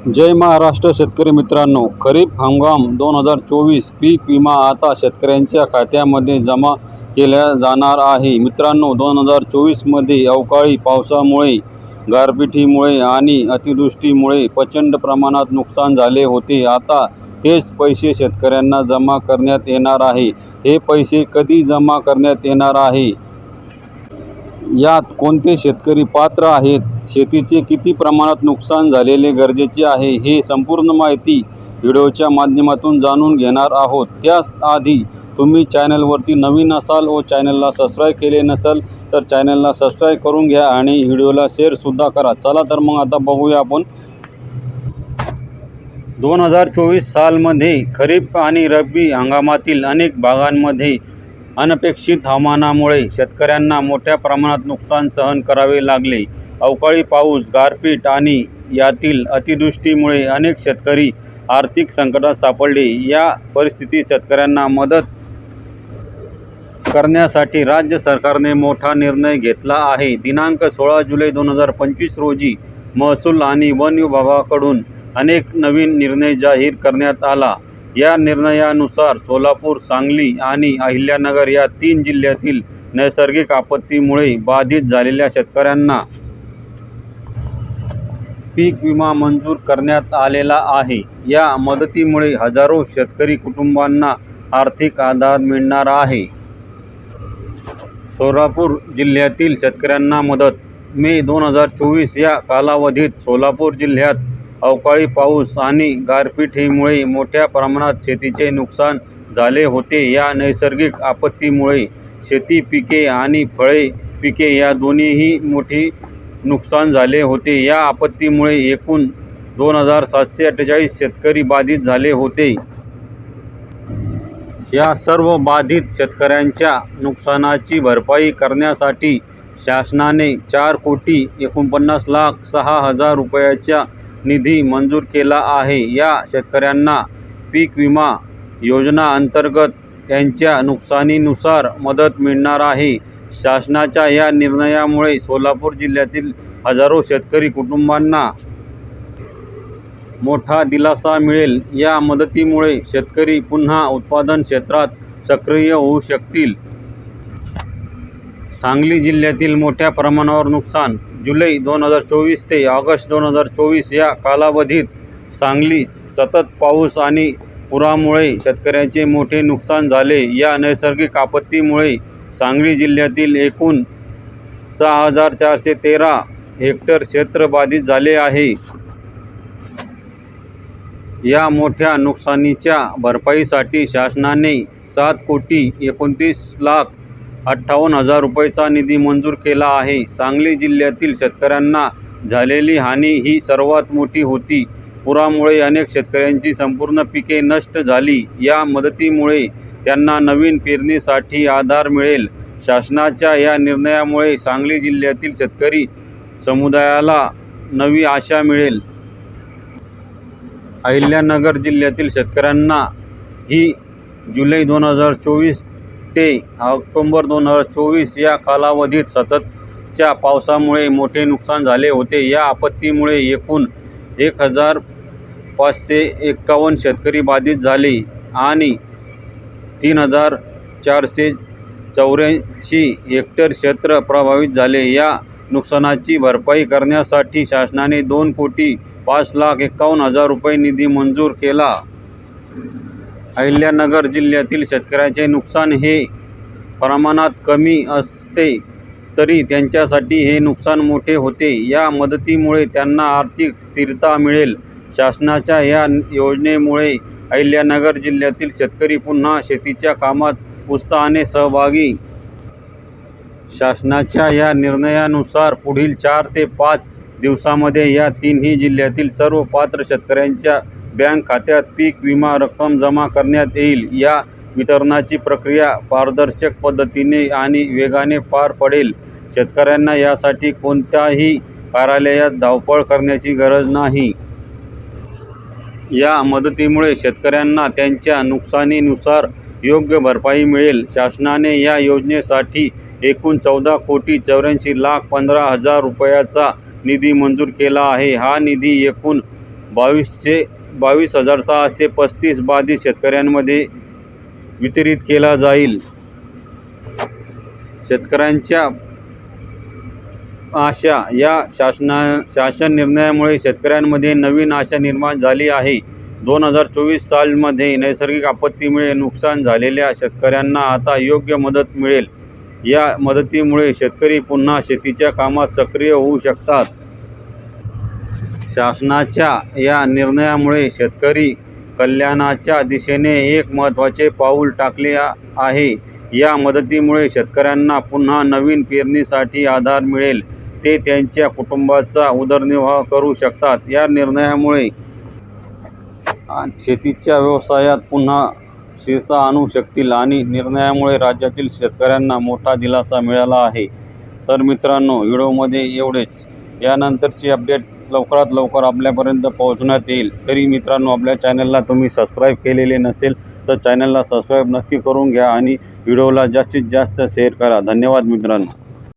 जय महाराष्ट्र शेतकरी मित्रांनो खरीप हंगाम दोन हजार चोवीस पीक विमा आता शेतकऱ्यांच्या खात्यामध्ये जमा केल्या जाणार आहे. मित्रांनो दोन हजार चोवीसमध्ये अवकाळी पावसामुळे गारपिटीमुळे आणि अतिवृष्टीमुळे प्रचंड प्रमाणात नुकसान झाले होते. आता तेच पैसे शेतकऱ्यांना जमा करण्यात येणार आहे. हे पैसे कधी जमा करण्यात येणार आहे? यात कोणते शेतकरी पात्र आहेत? शेतीचे किती प्रमाणात नुकसान झालेले गरजेचे आहे? हे संपूर्ण माहिती व्हिडिओच्या माध्यमातून जाणून घेणार आहोत. त्याआधी तुम्ही चॅनलवरती नवीन असाल व चॅनलला सबस्क्राईब केले नसाल तर चॅनलला सबस्क्राईब करून घ्या आणि व्हिडिओला शेअरसुद्धा करा. चला तर मग आता बघूया आपण. दोन हजार चोवीस सालमध्ये खरीप आणि रब्बी हंगामातील अनेक भागांमध्ये अनपेक्षित हवामानामुळे शेतकऱ्यांना मोठ्या प्रमाणात नुकसान सहन करावे लागले. अवकाळी पाऊस गारपीट आणि यातील अतिवृष्टीमुळे अनेक शेतकरी आर्थिक संकटात सापडले. या परिस्थितीत शेतकऱ्यांना मदत करण्यासाठी राज्य सरकारने मोठा निर्णय घेतला आहे. दिनांक सोळा जुलै दोन हजार पंचवीस रोजी महसूल आणि वन विभागाकडून अनेक नवीन निर्णय जाहीर करण्यात आला. या निर्णयानुसार सोलापूर सांगली आणि अहिल्यानगर या तीन जिल्ह्यातील नैसर्गिक आपत्तीमुळे बाधित झालेल्या शेतकऱ्यांना पीक विमा मंजूर करण्यात आलेला आहे. या मदतीमुळे हजारो शेतकरी कुटुंबांना आर्थिक आधार मिळणार आहे. सोलापूर जिल्ह्यातील शेतकऱ्यांना मदत. मे दोन हजार चोवीस या कालावधीत सोलापूर जिल्ह्यात अवकाळी पाऊस आणि गारपिटीमुळे मोठ्या प्रमाणात शेतीचे नुकसान झाले होते. या नैसर्गिक आपत्तीमुळे शेती पिके आणि फळे पिके या दोन्हीही मोठी नुकसान झाले होते. या आपत्तीमुळे एकूण दोन हजार सातशे अठ्ठेचाळीस शेतकरी बाधित झाले होते. या सर्व बाधित शेतकऱ्यांच्या नुकसानाची भरपाई करण्यासाठी शासनाने चार कोटी एकोणपन्नास लाख सहा हजार रुपयाच्या निधी मंजूर केला आहे. या शेतकऱ्यांना पीक विमा योजना अंतर्गत त्यांच्या नुकसानीनुसार मदत मिळणार आहे. शासनाच्या या निर्णयामुळे सोलापूर जिल्ह्यातील हजारो शेतकरी कुटुंबांना मोठा दिलासा मिळेल. या मदतीमुळे शेतकरी पुन्हा उत्पादन क्षेत्रात सक्रिय होऊ शकतील. सांगली जिल्ह्यातील मोठ्या प्रमाणावर नुकसान जुलै दोन हजार चोवीस ते ऑगस्ट दोन हजार चोवीस या कालावधीत सांगली सतत पाऊस आणि पुरामुळे शेतकऱ्यांचे मोठे नुकसान झाले. या नैसर्गिक आपत्तीमुळे सांगली जिल्ह्यातील एकूण सहा हजार चारशे तेरा हेक्टर क्षेत्र बाधित झाले आहे. या मोठ्या नुकसानीच्या भरपाईसाठी शासनाने सात कोटी एकोणतीस लाख अठ्ठावन्न हजार रुपयेचा निधी मंजूर केला आहे. सांगली जिल्ह्यातील शेतकऱ्यांना झालेली हानी ही सर्वात मोठी होती. पुरामुळे अनेक शेतकऱ्यांची संपूर्ण पिके नष्ट झाली. या मदतीमुळे त्यांना नवीन पेरणीसाठी आधार मिळेल. शासनाच्या या निर्णयामुळे सांगली जिल्ह्यातील शेतकरी समुदायाला नवी आशा मिळेल. अहिल्यानगर जिल्ह्यातील शेतकऱ्यांना ही जुलै दोन हजार चोवीस ते ऑक्टोंबर दोन हजार चोवीस या कालावधीत सततच्या पावसामुळे मोठे नुकसान झाले होते. या आपत्तीमुळे एकूण एक हजार पाचशे एक्कावन्न शेतकरी बाधित झाले आणि तीन हजार चारशे चौऱ्याऐंशी हेक्टर क्षेत्र प्रभावित झाले. या नुकसानाची भरपाई करण्यासाठी शासनाने दोन कोटी पाच लाख एकावन्न हजार रुपये निधी मंजूर केला. अहिल्यानगर जिल्ह्यातील शेतकऱ्याचे नुकसान हे प्रमाणात कमी असते तरी त्यांच्यासाठी हे नुकसान मोठे होते. या मदतीमुळे त्यांना आर्थिक स्थिरता मिळेल. शासनाच्या या योजनेमुळे अहिल्यानगर जिल्ह्यातील शेतकरी पुन्हा शेतीच्या कामात उत्साहाने सहभागी. शासनाच्या या निर्णयानुसार पुढील चार ते पाच दिवसामध्ये या तिन्ही जिल्ह्यातील सर्व पात्र शेतकऱ्यांच्या बँक खात्यात पीक विमा रक्कम जमा करण्यात येईल. या वितरणाची प्रक्रिया पारदर्शक पद्धतीने आणि वेगाने पार पडेल. शेतकऱ्यांना यासाठी कोणत्याही कार्यालयात धावपळ करण्याची गरज नाही. या मदतीमुळे शेतकऱ्यांना त्यांच्या नुकसानीनुसार योग्य भरपाई मिळेल. शासनाने या योजनेसाठी एकूण चौदा कोटी चौऱ्याऐंशी लाख पंधरा हजार रुपयाचा निधी मंजूर केला आहे. हा निधी एकूण बावीसशे बावीस हजार सहाशे पस्तीस बाधित शेतकऱ्यांमध्ये वितरित केला जाईल. शेतकऱ्यांच्या आशा या शासना शासन निर्णयामुळे शेतकऱ्यांमध्ये नवीन आशा निर्माण झाली आहे. दोन हजार चोवीस सालमध्ये नैसर्गिक आपत्तीमुळे नुकसान झालेल्या शेतकऱ्यांना आता योग्य मदत मिळेल. या मदतीमुळे शेतकरी पुन्हा शेतीच्या कामात सक्रिय होऊ शकतात. शासनाच्या या निर्णयामुळे शेतकरी कल्याणाच्या दिशेने एक महत्त्वाचे पाऊल टाकले आहे. या मदतीमुळे शेतकऱ्यांना पुन्हा नवीन पेरणीसाठी आधार मिळेल. ते त्यांच्या कुटुंबाचा उदरनिर्वाह करू शकतात. या निर्णयामुळे शेतीच्या व्यवसायात पुन्हा स्थिरता आणू शकतील आणि निर्णयामुळे राज्यातील शेतकऱ्यांना मोठा दिलासा मिळाला आहे. तर मित्रांनो व्हिडिओमध्ये एवढेच. यानंतरची अपडेट लवकरात लवकर आपल्यापर्यंत पोहोचण्यात येईल. तरी मित्रांनो आपल्या चॅनलला तुम्ही सबस्क्राईब केलेले नसेल तर चॅनलला सबस्क्राईब नक्की करून घ्या आणि व्हिडिओला जास्तीत जास्त शेअर करा. धन्यवाद मित्रांनो.